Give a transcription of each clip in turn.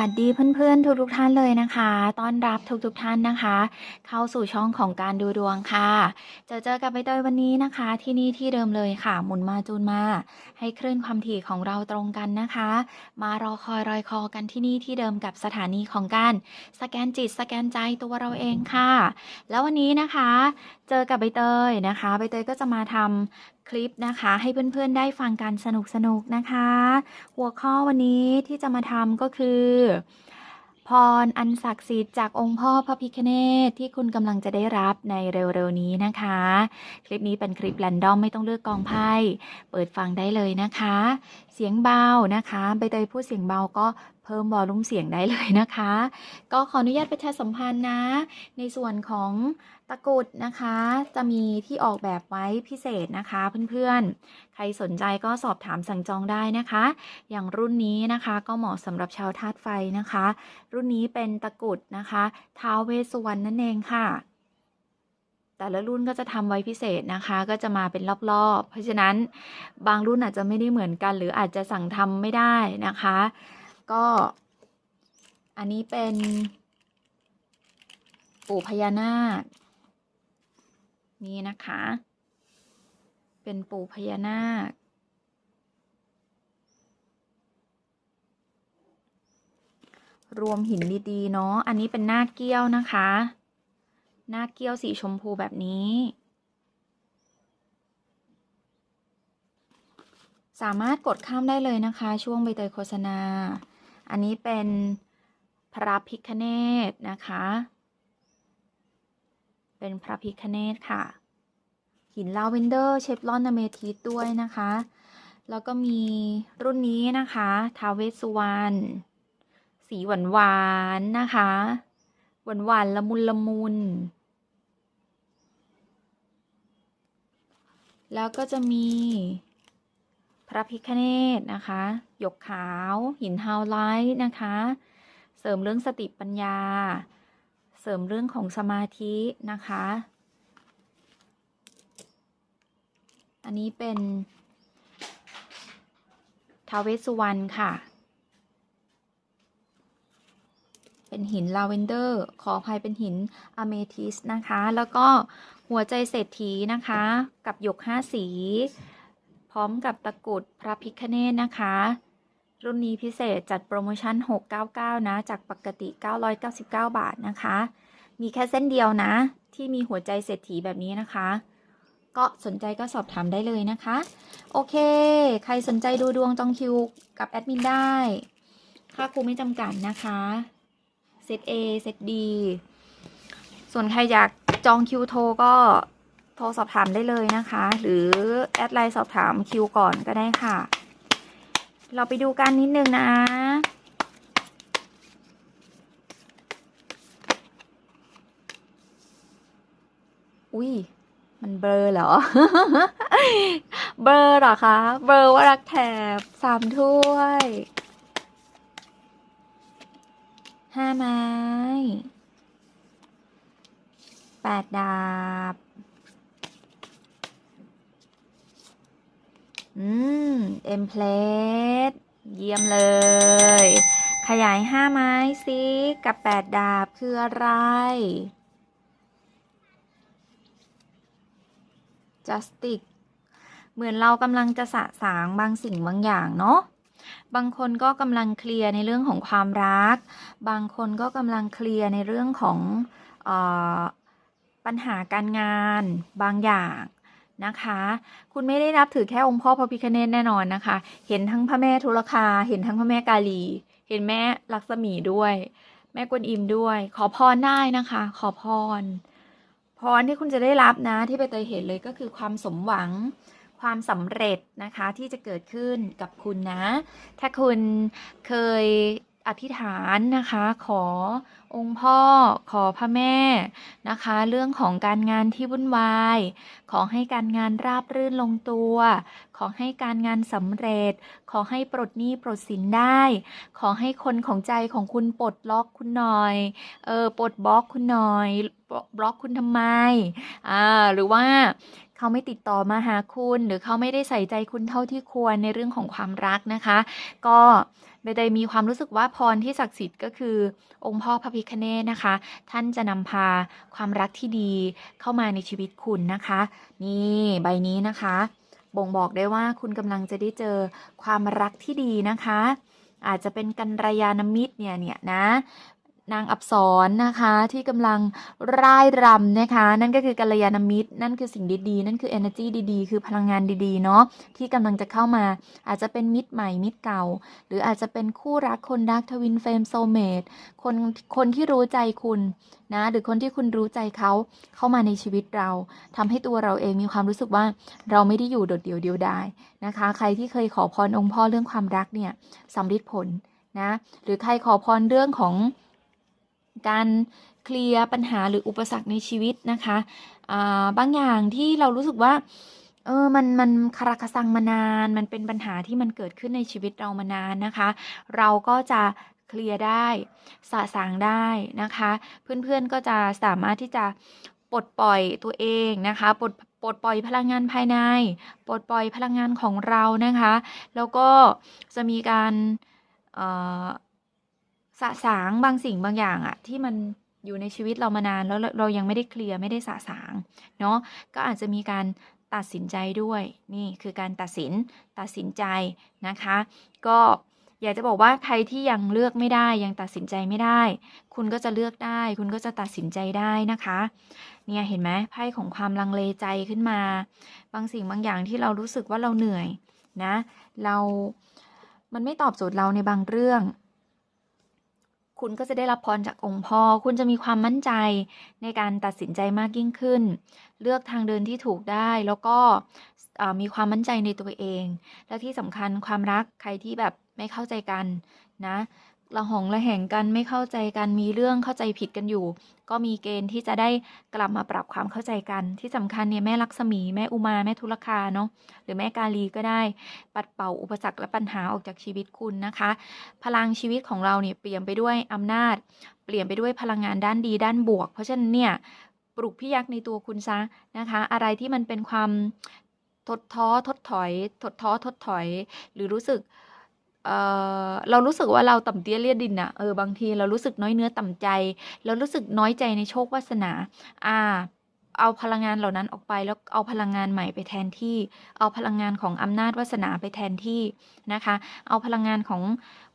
วัสดีเพื่อนๆ ทุกๆท่านเลยนะคะ ต้อนรับทุกๆท่านนะคะ เข้าสู่ช่องของการดูดวงค่ะ เจอเจอกับใบเตยวันนี้นะคะ ที่นี่ที่เดิมเลยค่ะ หมุนมาจูนมา ให้คลื่นความถี่ของเราตรงกันนะคะ มารอคอยรอยคอกันที่นี่ที่เดิมกับสถานีของการสแกนจิตสแกนใจตัวเราเองค่ะ แล้ววันนี้นะคะ เจอกับใบเตยนะคะ ใบเตยก็จะมาทำ คลิปนะคะ ให้เพื่อนๆได้ฟังกันสนุกๆนะคะ หัวข้อวันนี้ที่จะมาทำก็คือ พรอันศักดิ์สิทธิ์จากองค์พ่อพระพิคเนตที่คุณกำลังจะได้รับในเร็วๆนี้นะคะ คลิปนี้เป็นคลิปแรนดอมไม่ต้องเลือกกองไพ่เปิดฟังได้เลยนะคะ เสียงเบานะคะใบเตยพูดเสียงเบาก็ พิ่มวอลลุ่มเสียงได้เลยนะคะ ก็ขออนุญาตประชาสัมพันธ์นะ ในส่วนของตะกรุดนะคะ จะมีที่ออกแบบไว้พิเศษนะคะเพื่อนๆ ใครสนใจก็สอบถามสั่งจองได้นะคะ อย่างรุ่นนี้นะคะก็เหมาะสำหรับชาวธาตุไฟนะคะ รุ่นนี้เป็นตะกรุดนะคะท้าวเวสสุวรรณนั่นเองค่ะแต่ละรุ่นก็จะทำไว้พิเศษนะคะ ก็จะมาเป็นรอบๆ เพราะฉะนั้นบางรุ่นอาจจะไม่ได้เหมือนกัน หรืออาจจะสั่งทำไม่ได้นะคะ ก็ อันนี้เป็น ปู่พญานาค นี่นะคะ เป็นปู่พญานาค รวมหินดีๆเนาะ อันนี้เป็นหน้าเกี้ยวนะคะ หน้าเกี้ยวสีชมพูแบบนี้สามารถกดข้ามได้เลยนะคะ ช่วงใบเตยโฆษณา อันนี้เป็นพระพิคเนตนะคะ เป็นพระพิคเนตค่ะ หินลาเวนเดอร์เชฟลอนอเมทิสด้วยนะคะ แล้วก็มีรุ่นนี้นะคะทาวเวสุวรรณสีหวานหวานนะคะ หวานหวานละมุนละมุน แล้วก็จะมี พระพิคเนตนะคะ หยกขาว หินฮาวไลท์นะคะ เสริมเรื่องสติปัญญา เสริมเรื่องของสมาธินะคะ อันนี้เป็นทาวเวสสุวรรณค่ะ เป็นหินลาเวนเดอร์ ขออภัยเป็นหินอเมทิสนะคะ แล้วก็หัวใจเศรษฐีนะคะ กับหยกห้าสี พร้อมกับตะกรุดพระพิคเนตนะคะ รุ่นนี้พิเศษจัดโปรโมชั่น 699 นะ จากปกติ 999 บาทนะคะ มีแค่เส้นเดียวนะ ที่มีหัวใจเศรษฐีแบบนี้นะคะ ก็สนใจก็สอบถามได้เลยนะคะ โอเค ใครสนใจดูดวงจองคิวกับแอดมินได้ ค่าครูไม่จำกัดนะคะเซต A เซต D ส่วนใครอยากจองคิวโทรก็ ทรสอบถามได้เลยนะคะ หรือแอดไลน์สอบถามคิวก่อนก็ได้ค่ะ เราไปดูกันนิดนึงนะ อุ้ยมันเบลอเหรอ เบลอเหรอคะ เบลอว่ารักแถบสามถ้วยห้าไม้แปดดาบ อืมเอ็มเพลทเยี่ยมเลย ขยายห้าไม้ซิกับแปดดาบคืออะไร justice เหมือนเรากำลังจะสะสางบางสิ่งบางอย่างเนาะบางคนก็กำลังเคลียร์ในเรื่องของความรัก บางคนก็กำลังเคลียร์ในเรื่องของออปัญหาการงานบางอย่าง นะคะ คุณไม่ได้นับถือแค่องค์พ่อพระพิคเนตแน่นอนนะคะ เห็นทั้งพระแม่ทุลคา เห็นทั้งพระแม่กาลี เห็นแม่ลักษมีด้วย แม่กวนอิมด้วย ขอพรได้นะคะ ขอพร พรที่คุณจะได้รับนะที่ไปเตยเห็นเลยก็คือความสมหวังความสำเร็จนะคะที่จะเกิดขึ้นกับคุณนะ ถ้าคุณเคย อธิษฐานนะคะ ขอองค์พ่อ ขอพระแม่นะคะ เรื่องของการงานที่วุ่นวาย ขอให้การงานราบรื่นลงตัว ขอให้การงานสำเร็จ ขอให้ปลดหนี้ปลดสินได้ ขอให้คนของใจของคุณปลดล็อกคุณหน่อยเออปลดบล็อกคุณหน่อยบล็อกคุณทำไมอ่าหรือว่าเขาไม่ติดต่อมาหาคุณ หรือเขาไม่ได้ใส่ใจคุณเท่าที่ควรในเรื่องของความรักนะคะ ก็ ใบเตยมีความรู้สึกว่าพรที่ศักดิ์สิทธิ์ก็คือ องค์พ่อพระพิคเนศนะคะ ท่านจะนำพาความรักที่ดีเข้ามาในชีวิตคุณนะคะ นี่ใบนี้นะคะ บ่งบอกได้ว่าคุณกำลังจะได้เจอความรักที่ดีนะคะ อาจจะเป็นกัลยาณมิตรเนี่ยเนี่ยนะ นางอับสรนะคะที่กำลังร่ายรำนะคะ นั่นก็คือกัลยาณมิตร นั่นคือสิ่งดีๆ นั่นคือ energy ดีๆ คือพลังงานดีๆ เนาะที่กำลังจะเข้ามา อาจจะเป็นมิตรใหม่มิตรเก่า หรืออาจจะเป็นคู่รักคนรักทวินเฟมโซเมดคนคนที่รู้ใจคุณนะหรือคนที่คุณรู้ใจเขาเข้ามาในชีวิตเราทำให้ตัวเราเองมีความรู้สึกว่าเราไม่ได้อยู่โดดเดี่ยวเดียวดายนะคะ ใครที่เคยขอพรองค์พ่อเรื่องความรักเนี่ยสำเร็จผลนะหรือใครขอพรเรื่องของ การเคลียร์ปัญหาหรืออุปสรรคในชีวิตนะคะบางอย่างที่เรารู้สึกว่าเออมันมันคาราคาซังมานาน มันเป็นปัญหาที่มันเกิดขึ้นในชีวิตเรามานานนะคะ เราก็จะเคลียร์ได้สะสางได้นะคะ เพื่อนๆก็จะสามารถที่จะปลดปล่อยตัวเองนะคะปลดปลดปล่อยพลังงานภายใน ปลดปล่อยพลังงานของเรานะคะ แล้วก็จะมีการเอ่อ สะสางบางสิ่งบางอย่างอะที่มันอยู่ในชีวิตเรามานานแล้วเรายังไม่ได้เคลียร์ไม่ได้สะสางเนาะก็อาจจะมีการตัดสินใจด้วยนี่คือการตัดสินตัดสินใจนะคะ ก็อยากจะบอกว่าใครที่ยังเลือกไม่ได้ยังตัดสินใจไม่ได้ คุณก็จะเลือกได้ คุณก็จะตัดสินใจได้นะคะ เนี่ยเห็นไหมไพ่ของความลังเลใจขึ้นมา บางสิ่งบางอย่างที่เรารู้สึกว่าเราเหนื่อยนะ เรามันไม่ตอบโจทย์เราในบางเรื่อง คุณก็จะได้รับพรจากองค์พ่อ คุณจะมีความมั่นใจในการตัดสินใจมากยิ่งขึ้น เลือกทางเดินที่ถูกได้ แล้วก็มีความมั่นใจในตัวเอง และที่สำคัญความรักใครที่แบบไม่เข้าใจกันนะ ระหองระแหงกันไม่เข้าใจกันมีเรื่องเข้าใจผิดกันอยู่ ก็มีเกณฑ์ที่จะได้กลับมาปรับความเข้าใจกัน ที่สำคัญเนี่ยแม่ลักษมีแม่อุมาแม่ทุลคาเนาะหรือแม่กาลีก็ได้ ปัดเป่าอุปสรรคและปัญหาออกจากชีวิตคุณนะคะ พลังชีวิตของเราเนี่ยเปลี่ยนไปด้วยอำนาจ เปลี่ยนไปด้วยพลังงานด้านดีด้านบวก เพราะฉะนั้นเนี่ยปลุกพี่ยักษ์ในตัวคุณซะนะคะ อะไรที่มันเป็นความทดท้อทดถอย ทดท้อทดถอย หรือรู้สึก เออเรารู้สึกว่าเราต่ำเตี้ยเลียดดินอะเออบางทีเรารู้สึกน้อยเนื้อต่ำใจ เรารู้สึกน้อยใจในโชควาสนา อ่า เอาพลังงานเหล่านั้นออกไปแล้วเอาพลังงานใหม่ไปแทนที่ เอาพลังงานของอำนาจวาสนาไปแทนที่นะคะ เอาพลังงานของ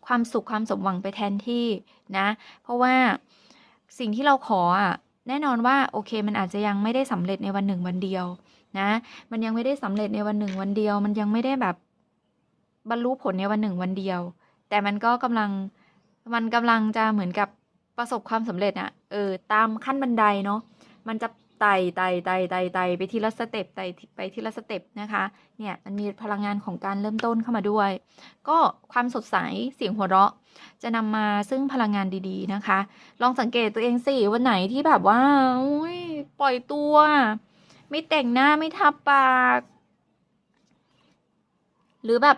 ความสุขความสมหวังไปแทนที่นะ เพราะว่าสิ่งที่เราขออะแน่นอนว่าโอเคมันอาจจะยังไม่ได้สำเร็จในวันหนึ่งวันเดียวนะ มันยังไม่ได้สำเร็จในวันหนึ่งวันเดียว มันยังไม่ได้แบบ บรรลุผลในวันหนึ่งวันเดียว แต่มันก็กำลังมันกำลังจะเหมือนกับประสบความสำเร็จอะเออตามขั้นบันไดเนาะมันจะไต่ไต่ไต่ไต่ไต่ไปทีละสเต็ปไต่ไปทีละสเต็ปนะคะเนี่ยมันมีพลังงานของการเริ่มต้นเข้ามาด้วย ก็ความสดใสเสียงหัวเราะ จะนำมาซึ่งพลังงานดีๆนะคะ ลองสังเกตตัวเองสิวันไหนที่แบบว่าอุ้ยปล่อยตัว ไม่แต่งหน้าไม่ทาปาก หรือแบบ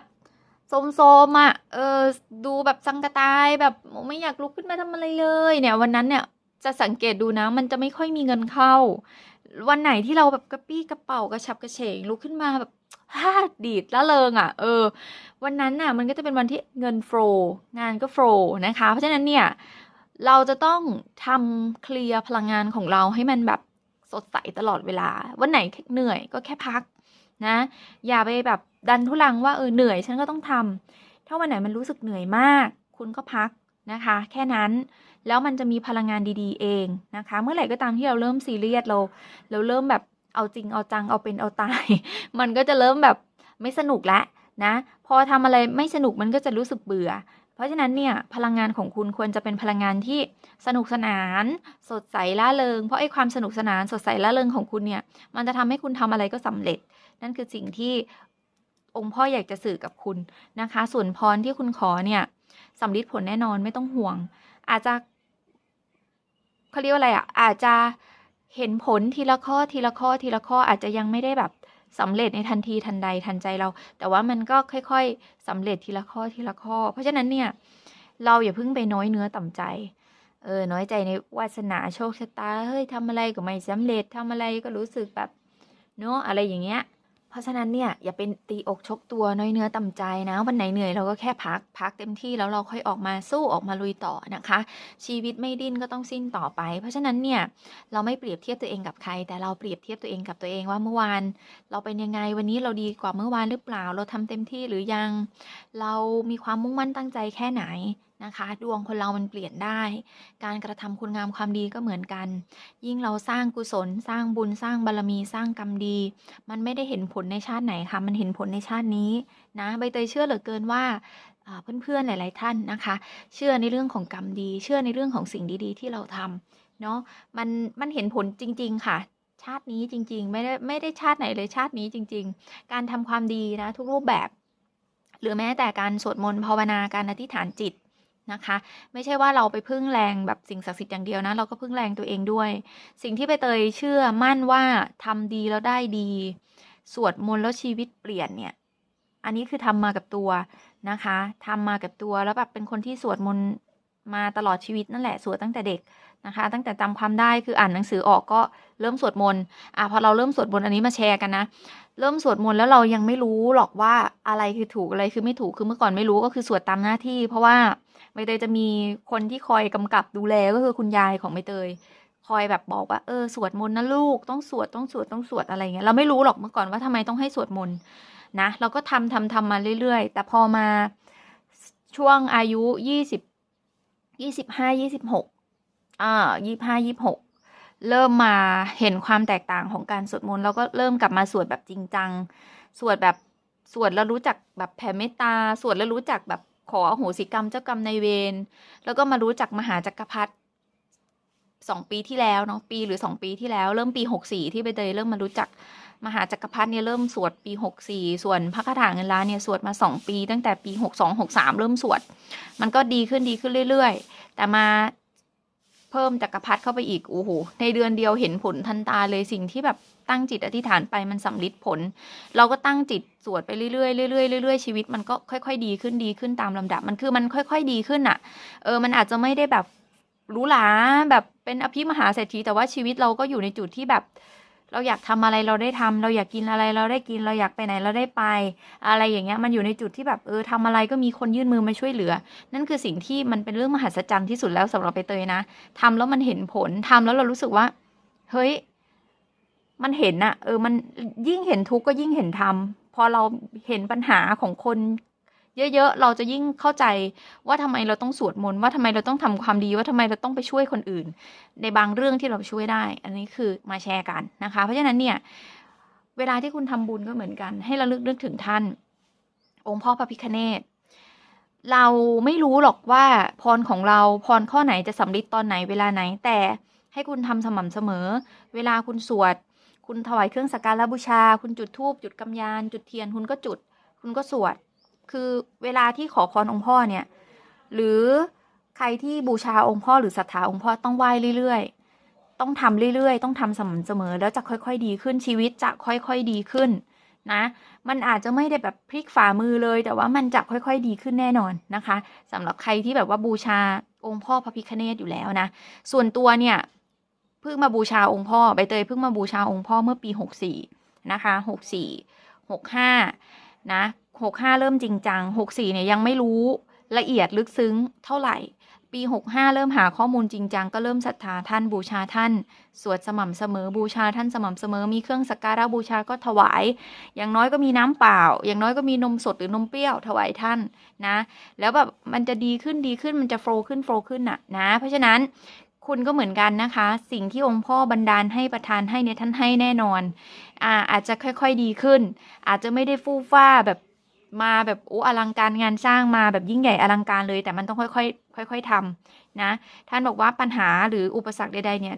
โซมๆอะ เออ ดูแบบสังกตายแบบไม่อยากลุกขึ้นมาทำอะไรเลย เนี่ย วันนั้นเนี่ยจะสังเกตดูนะ มันจะไม่ค่อยมีเงินเข้า วันไหนที่เราแบบกระปี้กระเป๋ากระชับกระเฉงลุกขึ้นมาแบบฮ่าดีดละเริงอะ เออ วันนั้นน่ะ มันก็จะเป็นวันที่เงินโฟล์งานก็โฟล์นะคะ เพราะฉะนั้นเนี่ย เราจะต้องทำเคลียร์พลังงานของเราให้มันแบบสดใสตลอดเวลา วันไหนเหนื่อยก็แค่พัก นะ อย่าไปแบบดันทุลังว่าเออเหนื่อยฉันก็ต้องทำถ้าวันไหนมันรู้สึกเหนื่อยมาก คุณก็พักนะคะ แค่นั้นแล้วมันจะมีพลังงานดีๆ เองนะคะ เมื่อไหร่ก็ตามที่เราเริ่มซีเรียสเราเราเริ่มแบบเอาจริงเอาจังเอาเป็นเอาตาย มันก็จะเริ่มแบบไม่สนุกแล้วนะ พอทำอะไรไม่สนุกมันก็จะรู้สึกเบื่อ เพราะฉะนั้นเนี่ยพลังงานของคุณควรจะเป็นพลังงานที่สนุกสนาน สดใสล่าเริง เพราะไอ้ความสนุกสนานสดใสล่าเริงของคุณเนี่ย มันจะทำให้คุณทำอะไรก็สำเร็จ นั่นคือสิ่งที่องค์พ่ออยากจะสื่อกับคุณนะคะ ส่วนพรที่คุณขอเนี่ยสำลิดผลแน่นอนไม่ต้องห่วง อาจจะเขาเรียกว่าอะไรอะอาจจะเห็นผลทีละข้อทีละข้อทีละข้ออาจจะยังไม่ได้แบบสำเร็จในทันทีทันใดทันใจเรา แต่ว่ามันก็ค่อย ๆสำเร็จทีละข้อทีละข้อ เพราะฉะนั้นเนี่ยเราอย่าเพิ่งไปน้อยเนื้อต่ำใจเออน้อยใจในวาสนาโชคชะตาเฮ้ยทำอะไรก็ไม่สำเร็จทำอะไรก็รู้สึกแบบเนาะอะไรอย่างเงี้ย เพราะฉะนั้นเนี่ยอย่าเป็นตีอกชกตัวน้อยเนื้อต่ำใจนะ วันไหนเหนื่อยเราก็แค่พักพักเต็มที่แล้วเราค่อยออกมาสู้ออกมาลุยต่อนะคะ ชีวิตไม่ดิ้นก็ต้องสิ้นต่อไป เพราะฉะนั้นเนี่ยเราไม่เปรียบเทียบตัวเองกับใคร แต่เราเปรียบเทียบตัวเองกับตัวเองว่าเมื่อวาน เราเป็นยังไงวันนี้เราดีกว่าเมื่อวานหรือเปล่า เราทำเต็มที่หรือยัง เรามีความมุ่งมั่นตั้งใจแค่ไหน นะคะ ดวงคนเรามันเปลี่ยนได้ การกระทำคุณงามความดีก็เหมือนกัน ยิ่งเราสร้างกุศล สร้างบุญสร้างบารรมีสร้างกรรมดี มันไม่ได้เห็นผลในชาติไหนค่ะ มันเห็นผลในชาตินี้นะใบเตยเชื่อเหลือเกินว่าอ่าเพื่อนๆหลาย ๆ ท่านนะคะ เชื่อในเรื่องของกรรมดี เชื่อในเรื่องของสิ่งดีๆ ที่เราทำเนาะมันมันเห็นผลจริง ๆ ค่ะ ชาตินี้จริง ๆ ไม่ได้ไม่ได้ชาติไหนเลยชาตินี้จริง ๆ การทำความดีนะทุกรูปแบบ หรือแม้แต่การสวดมนต์ภาวนาการอธิษฐานจิต นะคะ ไม่ใช่ว่าเราไปพึ่งแรงแบบสิ่งศักดิ์สิทธิ์อย่างเดียวนะ เราก็พึ่งแรงตัวเองด้วย สิ่งที่ใบเตยเชื่อมั่นว่าทำดีแล้วได้ดี สวดมนต์แล้วชีวิตเปลี่ยนเนี่ย อันนี้คือทำมากับตัวนะคะทำมากับตัวแล้วแบบเป็นคนที่สวดมนต์มาตลอดชีวิตนั่นแหละสวดตั้งแต่เด็กนะคะ ตั้งแต่จำความได้คืออ่านหนังสือออกก็เริ่มสวดมนต์อะพอเราเริ่มสวดมนต์อันนี้มาแชร์กันนะ เริ่มสวดมนต์แล้วเรายังไม่รู้หรอกว่าอะไรคือถูกอะไรคือไม่ถูกคือเมื่อก่อนไม่รู้ก็คือสวดตามหน้าที่ เพราะว่าใบเตยจะมีคนที่คอยกำกับดูแลก็คือคุณยายของใบเตย คอยแบบบอกว่าเออสวดมนต์นะลูกต้องสวดต้องสวดต้องสวดอะไรเงี้ยเราไม่รู้หรอกเมื่อก่อนว่าทำไมต้องให้สวดมนต์นะเราก็ทำทำทำมาเรื่อย ๆ แต่พอมาช่วงอายุยี่สิบยี่สิบห้ายี่สิบหกอ่ายี่ห้ายี่หก เริ่มมาเห็นความแตกต่างของการสวดมนต์แล้วก็เริ่มกลับมาสวดแบบจริงจัง สวดแบบสวดแล้วรู้จักแบบแผ่เมตตา สวดแล้วรู้จักแบบขออโหสิกรรมเจ้ากรรมในเวร แล้วก็มารู้จักมหาจักรพรรดิสองปีที่แล้วเนาะปีหรือสองปีที่แล้ว เริ่มปีหกสี่ที่ใบเตยเริ่มมารู้จักมหาจักรพรรดิเนี่ยเริ่มสวดปีหกสี่ส่วนพระคาถาเงินล้านเนี่ยสวดมาสองปี ตั้งแต่ปีหกสองหกสามเริ่มสวด มันก็ดีขึ้นดีขึ้นเรื่อย ๆ แต่มา เพิ่มจักรพรรดิเข้าไปอีก โอ้โห ในเดือนเดียวเห็นผลทันตาเลยสิ่งที่แบบตั้งจิตอธิษฐานไปมันสำลิดผล เราก็ตั้งจิตสวดไปเรื่อยๆเรื่อยๆเรื่อยๆชีวิตมันก็ค่อย ๆ ดีขึ้นดีขึ้นตามลำดับ มันคือมันค่อย ๆ ดีขึ้นอะ่ะ เออ มันอาจจะไม่ได้แบบหรูหราแบบเป็นอภิมหาเศรษฐีแต่ว่าชีวิตเราก็อยู่ในจุดที่แบบ เราอยากทำอะไรเราได้ทำเราอยากกินอะไรเราได้กินเราอยากไปไหนเราได้ไป อะไรอย่างเงี้ยมันอยู่ในจุดที่แบบเออทำอะไรก็มีคนยื่นมือมาช่วยเหลือ นั่นคือสิ่งที่มันเป็นเรื่องมหัศจรรย์ที่สุดแล้วสำหรับไปเตยนะทำแล้วมันเห็นผลทำแล้วเรารู้สึกว่า เฮ้ย มันเห็นอะเออ มันยิ่งเห็นทุกข์ก็ยิ่งเห็นธรรมพอเราเห็นปัญหาของคน เยอะๆ เราจะยิ่งเข้าใจว่าทำไมเราต้องสวดมนต์ว่าทำไมเราต้องทำความดีว่าทำไมเราต้องไปช่วยคนอื่น ในบางเรื่องที่เราช่วยได้ อันนี้คือมาแชร์กันนะคะ เพราะฉะนั้นเนี่ยเวลาที่คุณทำบุญก็เหมือนกัน ให้เราลึกนึกถึงท่าน องค์พ่อพระพิคเนตเราไม่รู้หรอกว่าพรของเราพรข้อไหนจะสำลิดตอนไหนเวลาไหนแต่ให้คุณทำสม่ำเสมอ เวลาคุณสวด คุณถวายเครื่องสักการะบูชา คุณจุดธูปจุดกำยาน จุดเทียน คุณก็จุด คุณก็สวด คือเวลาที่ขอพรองค์พ่อเนี่ย หรือใครที่บูชาองค์พ่อหรือศรัทธาองค์พ่อต้องไหว้เรื่อยๆ ต้องทำเรื่อยๆ ต้องทำสม่ำเสมอ แล้วจะค่อยๆดีขึ้นชีวิตจะค่อยๆดีขึ้นนะ มันอาจจะไม่ได้แบบพลิกฝ่ามือเลย แต่ว่ามันจะค่อยๆดีขึ้นแน่นอนนะคะสำหรับใครที่แบบว่าบูชาองค์พ่อพระพิฆเนศอยู่แล้วนะ ส่วนตัวเนี่ยเพิ่งมาบูชาองค์พ่อใบเตยเพิ่งมาบูชาองค์พ่อเมื่อปีหกสี่นะคะหกสี่หกห้า นะหกห้าเริ่มจริงจังหกสี่เนี่ยยังไม่รู้ละเอียดลึกซึ้งเท่าไหร่ ปีหกห้าเริ่มหาข้อมูลจริงจังก็เริ่มศรัทธาท่านบูชาท่าน สวดสม่ำเสมอบูชาท่านสม่ำเสมอมีเครื่องสักการะบูชาก็ถวาย อย่างน้อยก็มีน้ำเปล่า อย่างน้อยก็มีนมสดหรือนมเปรี้ยวถวายท่านนะ แล้วแบบมันจะดีขึ้นดีขึ้นมันจะโฟล์ขึ้นโฟล์ขึ้นน่ะนะ เพราะฉะนั้นคุณก็เหมือนกันนะคะ สิ่งที่องค์พ่อบันดาลให้ประทานให้เนี่ยท่านให้แน่นอน อาอาจจะค่อย ๆดีขึ้น อาจจะไม่ได้ฟู่ฟ้าแบบมาแบบโอ้อลังการงานสร้างมาแบบยิ่งใหญ่อลังการเลย แต่มันต้องค่อยๆค่อย ๆทำนะท่านบอกว่าปัญหาหรืออุปสรรคใดๆเนี่ย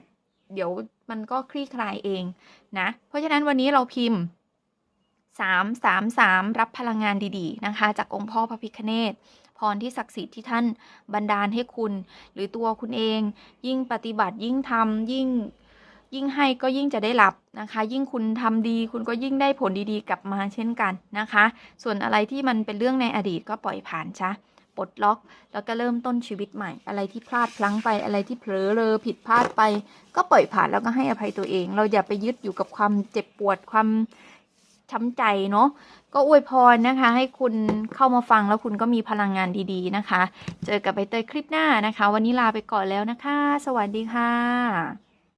เดี๋ยวมันก็คลี่คลายเองนะ เพราะฉะนั้นวันนี้เราพิมพ์สามสามสามรับพลังงานดีๆ นะคะ จากองค์พ่อพระพิฆเนศพรที่ศักดิ์สิทธิ์ที่ท่านบันดาลให้คุณ หรือตัวคุณเอง ยิ่งปฏิบัติยิ่งทำยิ่ง ยิ่งให้ก็ยิ่งจะได้รับนะคะ ยิ่งคุณทำดีคุณก็ยิ่งได้ผลดีๆ กลับมาเช่นกันนะคะ ส่วนอะไรที่มันเป็นเรื่องในอดีตก็ปล่อยผ่านซะปลดล็อก แล้วก็เริ่มต้นชีวิตใหม่ อะไรที่พลาดพลั้งไปอะไรที่เผลอเลอผิดพลาดไป ก็ปล่อยผ่านแล้วก็ให้อภัยตัวเอง เราอย่าไปยึดอยู่กับความเจ็บปวดความช้ำใจเนาะก็อวยพรนะคะ ให้คุณเข้ามาฟังแล้วคุณก็มีพลังงานดีๆนะคะ เจอกับใบเตยคลิปหน้านะคะ วันนี้ลาไปก่อนแล้วนะคะ สวัสดีค่ะ